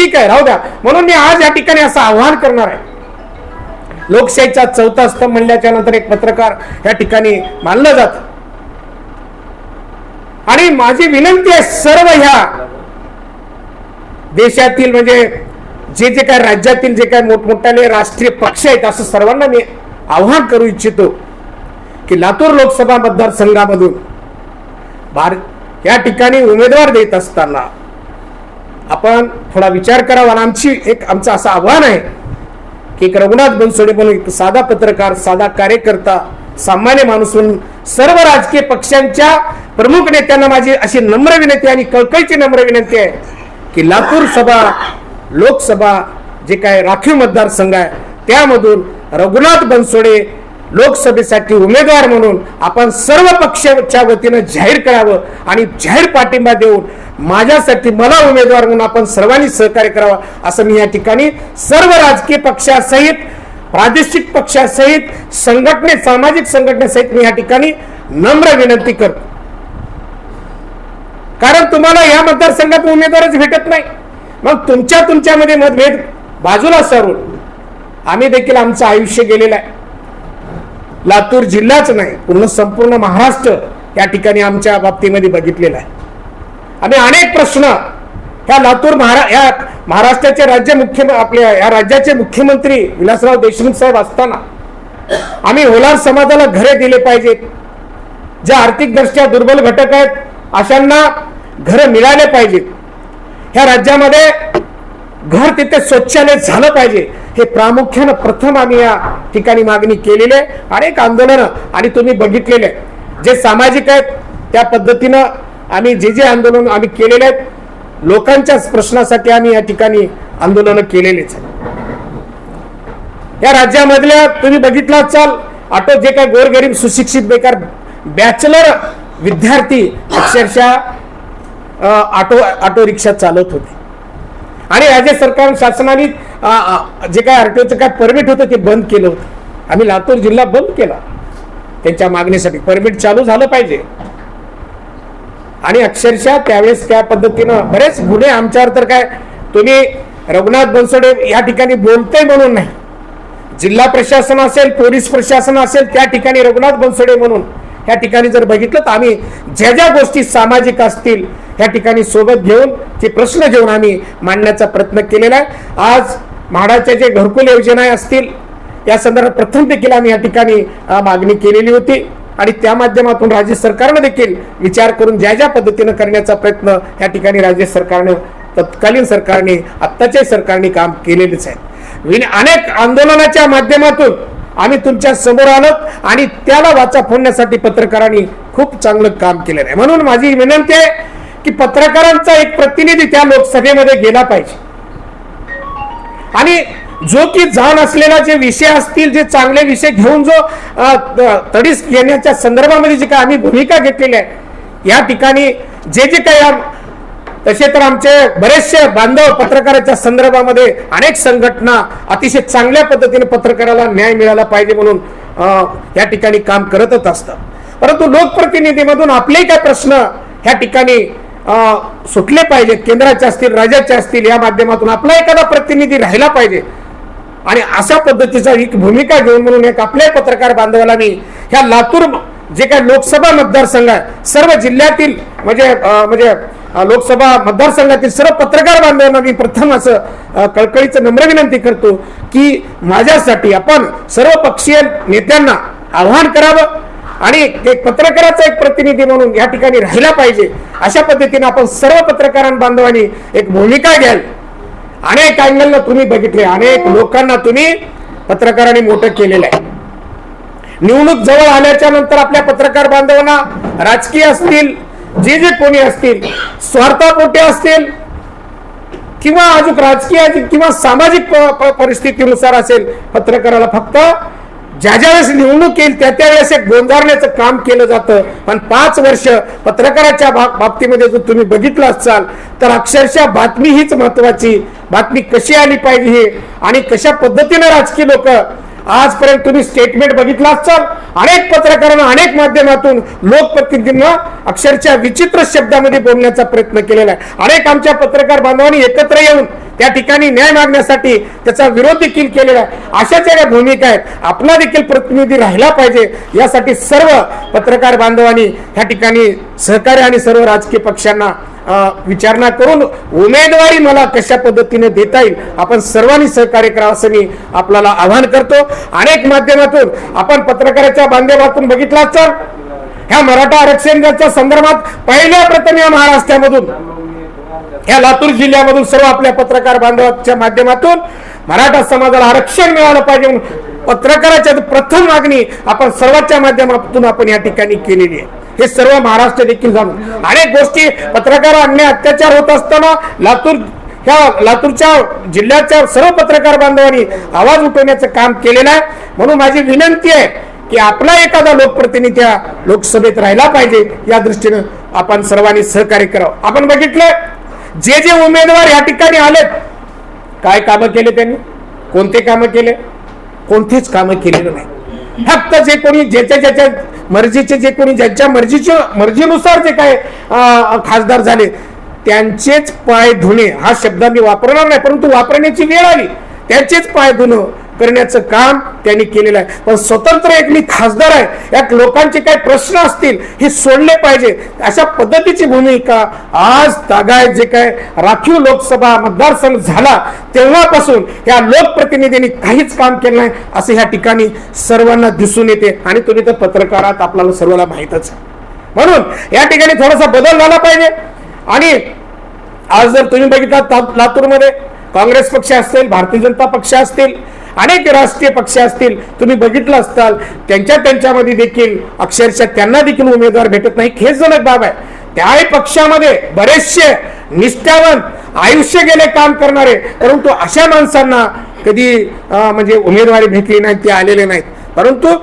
ठीक आहे राहू द्या. म्हणून मी आज या ठिकाणी असं आव्हान करणार आहे. लोकशाहीचा चौथा स्तंभ म्हणल्याच्या नंतर एक पत्रकार या ठिकाणी मानलं जात. आणि माझी विनंती आहे सर्व ह्या देशातील म्हणजे जे जे काय राज्यातील जे काय मोठमोठ्याने राष्ट्रीय पक्ष आहेत असं सर्वांना मी आव्हान करू इच्छितो की लातूर लोकसभा मतदारसंघामधून भारत या ठिकाणी उमेदवार देत असताना आपण थोडा विचार करावा आणि आमची एक आमचं असं आव्हान आहे की एक रघुनाथ बनसोडे म्हणून एक साधा पत्रकार साधा कार्यकर्ता सामान्य माणूस म्हणून सर्व राजकीय पक्षांच्या प्रमुख नेत्यांना माझी अशी नम्र विनंती आणि कळकळीची नम्र विनंती आहे की लातूर सभा लोकसभा जे काय राखीव मतदारसंघ आहे त्यामधून रघुनाथ बनसोडे लोकसभेसाठी उमेदवार म्हणून आपण सर्व पक्षाच्या वतीनं जाहीर करावं आणि जाहीर पाठिंबा देऊन माझ्यासाठी मला उमेदवार म्हणून आपण सर्वांनी सहकार्य करावं असं मी या ठिकाणी सर्व राजकीय पक्षासहित प्रादेशिक पक्षासहित संघटने सामाजिक संघटनेसहित मी या ठिकाणी नम्र विनंती करतो. कारण तुम्हाला या मतदारसंघात उमेदवारच भेटत नाही. मग तुमच्या तुमच्यामध्ये मतभेद बाजूला सरून आम्ही देखील आमचं आयुष्य गेलेलं आहे. लातूर जिल्हाच नाही पूर्ण संपूर्ण महाराष्ट्र या ठिकाणी आमच्या बाबतीमध्ये बघितलेला आहे. आम्ही अनेक प्रश्न ह्या लातूर महारा या महाराष्ट्राचे राज्य मुख्य आपल्या या राज्याचे मुख्यमंत्री विलासराव देशमुख साहेब असताना आम्ही होलार समाजाला घरे दिले पाहिजेत. ज्या आर्थिकदृष्ट्या दुर्बल घटक आहेत अशांना घरं मिळाले पाहिजेत. ह्या राज्यामध्ये घर तिथे स्वच्छालय झालं पाहिजे. हे प्रामुख्यानं प्रथम आम्ही या ठिकाणी मागणी केलेली आहे. अनेक आंदोलनं आणि तुम्ही बघितलेले जे सामाजिक आहेत त्या पद्धतीनं आम्ही जे जे आंदोलन आम्ही केलेले आहेत लोकांच्याच प्रश्नासाठी आम्ही या ठिकाणी आंदोलनं केलेलीच आहेत. या राज्यामधल्या तुम्ही बघितला चाल ऑटो जे काय गोरगरीब सुशिक्षित बेकार बॅचलर विद्यार्थी अक्षरशः ऑटो ऑटो रिक्षा चालवत होते. आणि राज्य सरकार शासनाने जे काय आरटीओचं काय परमिट होतं ते बंद केलं होतं. आम्ही लातूर जिल्हा बंद केला. त्यांच्या मागणीसाठी परमिट चालू झालं पाहिजे. आणि अक्षरशः त्यावेळेस त्या पद्धतीनं बरेच गुन्हे आमच्यावर तर काय तुम्ही रघुनाथ बनसोडे या ठिकाणी बोलते म्हणून नाही. जिल्हा प्रशासन असेल पोलीस प्रशासन असेल त्या ठिकाणी रघुनाथ बनसोडे म्हणून या ठिकाणी जर बघितलं तर आम्ही ज्या ज्या गोष्टी सामाजिक असतील या ठिकाणी सोबत घेऊन ते प्रश्न घेऊन आम्ही मांडण्याचा प्रयत्न केलेला आहे. आज म्हाडाच्या जे घरकुल योजना असतील या संदर्भात प्रथम देखील आम्ही या ठिकाणी मागणी केलेली होती. आणि त्या माध्यमातून राज्य सरकारनं देखील विचार करून ज्या ज्या पद्धतीनं करण्याचा प्रयत्न या ठिकाणी राज्य सरकारनं तत्कालीन सरकारने आत्ताच्या सरकारने काम केलेलेच आहे. विन अनेक आंदोलनाच्या माध्यमातून आम्ही तुमच्यासमोर आलो आणि त्याला वाचा फोडण्यासाठी पत्रकारांनी खूप चांगलं काम केलेलं आहे. म्हणून माझी विनंती आहे की पत्रकारांचा एक प्रतिनिधी त्या लोकसभेमध्ये गेला पाहिजे. आणि जो की जाण असलेला जे विषय असतील जे चांगले विषय घेऊन जो तडीस घेण्याच्या संदर्भामध्ये जे काय आम्ही भूमिका घेतलेली आहे या ठिकाणी जे जे काही तसे तर आमचे बरेचसे बांधव पत्रकाराच्या संदर्भामध्ये अनेक संघटना अतिशय चांगल्या पद्धतीने पत्रकाराला न्याय मिळाला पाहिजे म्हणून या ठिकाणी काम करतच असतं परंतु लोकप्रतिनिधीमधून आपले काय प्रश्न ह्या ठिकाणी सुटले पाहिजेत. केंद्राचे असतील राज्याचे असतील या माध्यमातून आपला एखादा प्रतिनिधी राहिला पाहिजे. आणि अशा पद्धतीचा एक भूमिका घेऊन म्हणून एक आपल्या पत्रकार बांधवाला मी ह्या लातूर जे काय लोकसभा मतदारसंघ आहे सर्व जिल्ह्यातील म्हणजे म्हणजे लोकसभा मतदारसंघातील सर्व पत्रकार बांधवांना मी प्रथम असं कळकळीचं नम्र विनंती करतो की माझ्यासाठी आपण सर्व पक्षीय नेत्यांना आव्हान करावं आणि एक पत्रकाराचा एक प्रतिनिधी म्हणून या ठिकाणी राहिला पाहिजे. अशा पद्धतीने आपण सर्व पत्रकारां बांधवांनी एक भूमिका घ्याल. अनेक अँगलला तुम्ही बघितले अनेक लोकांना तुम्ही पत्रकारांनी मोठं केलेलं आहे. निवडणूक जवळ आल्याच्यानंतर आपल्या पत्रकार बांधवांना राजकीय असतील जे जे कोणी असतील स्वार्थापोटे असतील किंवा अजून राजकीय किंवा सामाजिक परिस्थितीनुसार असेल पत्रकाराला फक्त ज्या ज्या वेळेस निवडणूक येईल त्या त्या वेळेस एक गोंधारण्याचं काम केलं जातं. पण पाच वर्ष पत्रकाराच्या बाबतीमध्ये जर तुम्ही बघितलं असाल तर अक्षरशः बातमी हीच महत्वाची बातमी कशी आली पाहिजे हे आणि कशा पद्धतीने राजकीय लोक आजपर्यंत तुम्ही स्टेटमेंट बघितला असाल अनेक पत्रकारांना अनेक माध्यमातून लोकप्रतिनिधींना अक्षरशः विचित्र शब्दामध्ये बोलण्याचा प्रयत्न केलेला आहे. अनेक आमच्या पत्रकार बांधवांनी एकत्र येऊन त्या ठिकाणी न्याय मागण्यासाठी त्याचा विरोध देखील केलेला आहे. अशाच या भूमिका आहेत आपला देखील प्रतिनिधी राहिला पाहिजे. यासाठी सर्व पत्रकार बांधवांनी ह्या ठिकाणी सहकार्य आणि सर्व राजकीय पक्षांना विचारणा करून उमेदवारी मला कशा पद्धतीने देता येईल आपण सर्वांनी सहकार्य करावं असं मी आपल्याला आवाहन करतो. अनेक माध्यमातून आपण पत्रकाराच्या बांधवातून बघितला तर ह्या मराठा आरक्षणाच्या संदर्भात पहिल्या प्रथम या महाराष्ट्रामधून या लातूर जिल्ह्यामधून सर्व आपल्या पत्रकार बांधवाच्या माध्यमातून मराठा समाजाला आरक्षण मिळालं पाहिजे म्हणून पत्रकाराच्या प्रथम मागणी आपण सर्वांच्या माध्यमातून आपण या ठिकाणी केलेली आहे. हे सर्व महाराष्ट्र देखील जाणून. अनेक गोष्टी पत्रकार अन्य अत्याचार होत असताना लातूर ह्या लातूरच्या जिल्ह्याच्या सर्व पत्रकार बांधवांनी आवाज उठवण्याचं काम केलेलं आहे. म्हणून माझी विनंती आहे की आपला एखादा लोकप्रतिनिधी लोकसभेत राहिला पाहिजे या दृष्टीनं आपण सर्वांनी सहकार्य करावं. आपण बघितलं जे जे उमेदवार या ठिकाणी आलेत काय कामं केले त्यांनी? कोणते कामं केले? कोणतीच कामं केलेलं नाही. फक्त जे कोणी ज्याच्या ज्याच्या मर्जीचे जे कोणी ज्यांच्या मर्जीचे मर्जीनुसार जे काय खासदार झाले त्यांचेच पाय धुणे हा शब्द मी वापरणार नाही परंतु वापरण्याची वेळ आली. त्यांचेच पाय धुणं करण्याचं काम त्यांनी केलेलं आहे. पण स्वतंत्र एक मी खासदार आहे यात लोकांचे काही प्रश्न असतील हे सोडले पाहिजे. अशा पद्धतीची भूमिका आज तागायत जे काय राखीव लोकसभा मतदारसंघ झाला तेव्हापासून या लोकप्रतिनिधींनी काहीच काम केलं नाही असं ह्या ठिकाणी सर्वांना दिसून येते. आणि तुम्ही तर पत्रकारात आपल्याला सर्वांना माहीतच म्हणून या ठिकाणी थोडासा बदल झाला पाहिजे. आणि आज जर तुम्ही बघितला लातूरमध्ये काँग्रेस पक्ष असतील भारतीय जनता पक्ष असतील अनेक राष्ट्रीय पक्ष असतील तुम्ही बघितलं असताल त्यांच्या त्यांच्यामध्ये देखील अक्षरशः त्यांना देखील उमेदवार भेटत नाही खेदजनक बाब आहे. त्याही पक्षामध्ये बरेचसे निष्ठावंत आयुष्य गेले काम करणारे परंतु अशा माणसांना कधी म्हणजे उमेदवारी भेटली नाही ते आलेले नाहीत. परंतु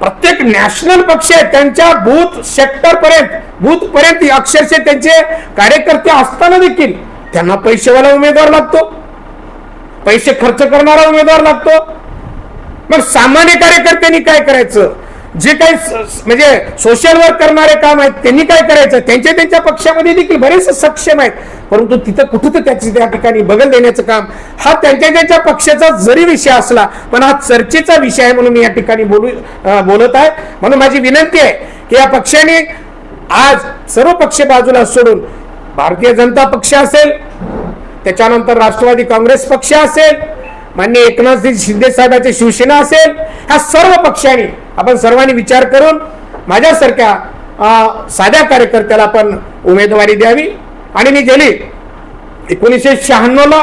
प्रत्येक नॅशनल पक्ष त्यांच्या बूथ सेक्टर पर्यंत बूथ पर्यंत अक्षरशः त्यांचे कार्यकर्ते असताना देखील त्यांना पैसेवाला उमेदवार लागतो. पैसे खर्च करणारा उमेदवार लागतो. मग सामान्य कार्यकर्त्यांनी काय करायचं? जे काही म्हणजे सोशल वर्क करणारे काम आहेत त्यांनी काय करायचं? त्यांच्या त्यांच्या पक्षामध्ये देखील बरेचसे सक्षम आहेत. परंतु तिथं कुठं तर त्याची त्या ठिकाणी बगल देण्याचं काम. हा त्यांच्या त्यांच्या पक्षाचा जरी विषय असला पण हा चर्चेचा विषय आहे म्हणून मी या ठिकाणी बोलू बोलत आहे. म्हणून माझी विनंती आहे की या पक्षाने आज सर्व पक्ष बाजूला सोडून भारतीय जनता पक्ष असेल त्याच्यानंतर राष्ट्रवादी काँग्रेस पक्ष असेल मान्य एकनाथ शिंदे साहेबांची शिवसेना असेल ह्या सर्व पक्षांनी आपण सर्वांनी विचार करून माझ्यासारख्या साध्या कार्यकर्त्याला आपण उमेदवारी द्यावी. आणि मी गेली एकोणीसशे शहाण्णवला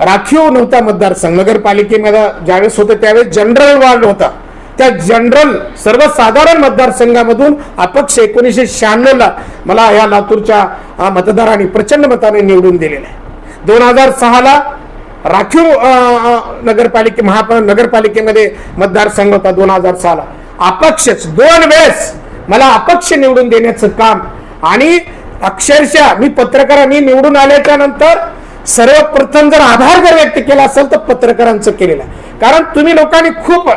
राखीव नव्हता मतदारसंघ. नगरपालिकेमध्ये ज्यावेळेस होतं त्यावेळेस जनरल वार्ड होता. त्या जनरल सर्वसाधारण मतदारसंघामधून अपक्ष एकोणीसशे शहाण्णवला मला या लातूरच्या मतदारांनी प्रचंड मताने निवडून दिलेलं. आहे दोन हजार सहाला राखीव नगरपालिके महा नगरपालिकेमध्ये मतदारसंघ होता दोन हजार सहाला. अपक्षच दोन वेळेस मला अपक्ष निवडून देण्याचं काम आणि अक्षरशः मी पत्रकारांनी निवडून आल्याच्यानंतर सर्वप्रथम जर आधार जर व्यक्त केला असेल तर पत्रकारांचं केलेलं आहे. कारण तुम्ही लोकांनी खूप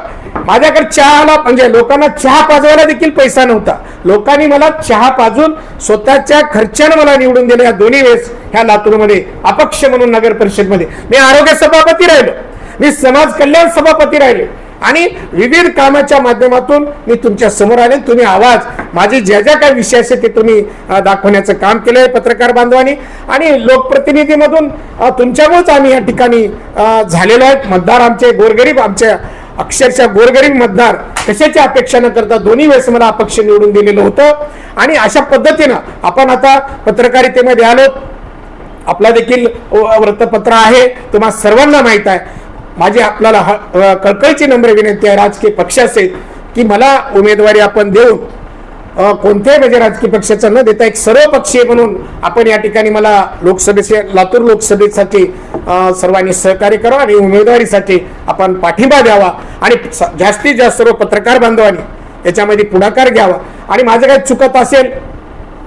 माझ्याकडे चहाला म्हणजे लोकांना चहा पाजवायला देखील पैसा नव्हता. लोकांनी मला चहा पाजून स्वतःच्या खर्चानं मला निवडून दिलं या दोन्ही वेळेस ह्या लातूरमध्ये अपक्ष म्हणून नगर परिषदमध्ये. मी आरोग्य सभापती राहिलो. मी समाज कल्याण सभापती राहिले. आणि विविध कामाच्या माध्यमातून मी तुमच्यासमोर आले. तुम्ही आवाज माझे ज्या ज्या काही विषय असेल ते तुम्ही दाखवण्याचं काम केलंय पत्रकार बांधवांनी. आणि लोकप्रतिनिधीमधून तुमच्यामुळेच आम्ही या ठिकाणी झालेलो आहेत. मतदार आमचे गोरगरीब आमच्या अक्षरशः गोरगरीब मतदार कशाची अपेक्षा न करता दोन्ही वेळेस मला अपक्ष निवडून दिलेलं होतं. आणि अशा पद्धतीनं आपण आता पत्रकारितेमध्ये आलो. आपला देखील वृत्तपत्र आहे. तुम्हा सर्वांना माहीत आहे. माझी आपल्याला ह- कळकळीची नम्र विनंती आहे राजकीय पक्ष असेल की मला उमेदवारी आपण देऊन कोणत्याही म्हणजे राजकीय पक्षाचा न देता एक सर्व पक्षीय म्हणून आपण या ठिकाणी मला लोकसभेचे लातूर लोकसभेसाठी सर्वांनी सहकार्य करावं आणि उमेदवारीसाठी आपण पाठिंबा द्यावा आणि स- जास्तीत जास्त सर्व पत्रकार बांधवांनी याच्यामध्ये पुढाकार घ्यावा. आणि माझं काही चुकत असेल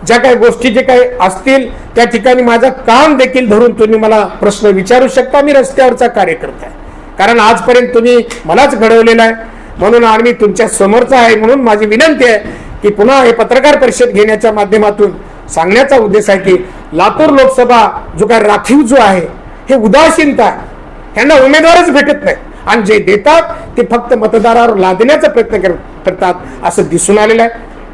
ज्या काही गोष्टी जे काही असतील त्या ठिकाणी माझं काम देखील धरून तुम्ही मला प्रश्न विचारू शकता. मी रस्त्यावरचा कार्यकर्ता आहे. कारण आजपर्यंत तुम्ही मलाच घडवलेला आहे. म्हणून आणि मी तुमच्या समोरचा आहे म्हणून माझी विनंती आहे की पुन्हा हे पत्रकार परिषद घेण्याच्या माध्यमातून सांगण्याचा उद्देश आहे की लातूर लोकसभा जो काय राखीव जो आहे हे उदासीनता आहे ह्यांना उमेदवारच भेटत नाही. आणि जे देतात ते फक्त मतदारावर लादण्याचा प्रयत्न कर- करतात असं दिसून आलेलं आहे.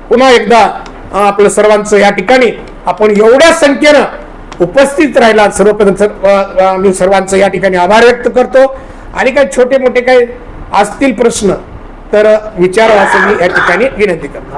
पुन्हा एकदा आपलं सर्वांचं या ठिकाणी आपण एवढ्या संख्येनं उपस्थित राहिला. सर्वप्रथम सर्व- मी सर्वांचं या ठिकाणी आभार व्यक्त करतो. आणि काही छोटे मोठे काही असतील प्रश्न तर विचारावं असं मी या ठिकाणी विनंती करतो.